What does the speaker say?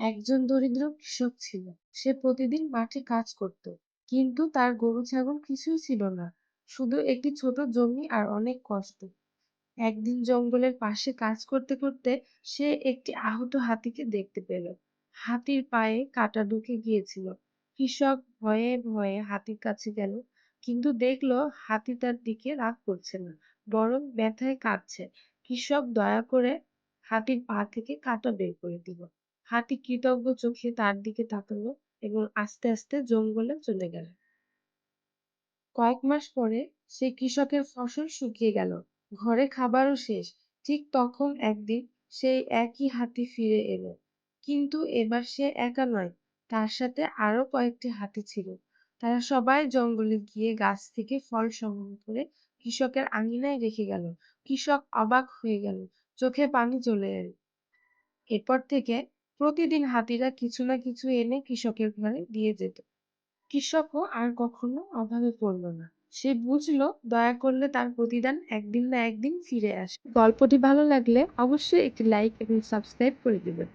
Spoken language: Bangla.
একজন দরিদ্র কৃষক ছিল। সে প্রতিদিন মাঠে কাজ করত, কিন্তু তার গরু, ছাগল কিছুই ছিল না। শুধু একটি ছোট জমি আর অনেক কষ্ট। একদিন জঙ্গলের পাশে কাজ করতে করতে সে একটি আহত হাতিকে দেখতে পেল। হাতির পায়ে কাটা ঢুকে গিয়েছিল। কৃষক ভয়ে ভয়ে হাতির কাছে গেল, কিন্তু দেখল হাতি তার দিকে রাগ করছে না, বরং ব্যথায় কাঁদছে। কৃষক দয়া করে হাতির পা থেকে কাঁটা বের করে দিল। হাতি কৃতজ্ঞ চোখে তার দিকে তাকালো এবং আস্তে আস্তে জঙ্গলে চলে গেল। কয়েক মাস পরে সেই কৃষকের ফসল শুকিয়ে গেল, ঘরে খাবারও শেষ। ঠিক তখন একদিন সেই একই হাতি ফিরে এলো, কিন্তু এবার সে একা নয়, তার সাথে আরও কয়েকটি হাতি ছিল। তারা সবাই জঙ্গলে গিয়ে গাছ থেকে ফল সংগ্রহ করে কৃষকের আঙিনায় রেখে গেল। কৃষক অবাক হয়ে গেল, চোখে পানি চলে এলো। এরপর থেকে প্রতিদিন হাতিরা কিছু না কিছু এনে কৃষকের ঘরে দিয়ে যেত। কৃষকও আর কখনো অভাবে পড়ল না। সে বুঝলো, দয়া করলে তার প্রতিদান একদিন না একদিন ফিরে আসে গল্পটি ভালো লাগলে অবশ্যই একটি লাইক এবং সাবস্ক্রাইব করে দেবেন।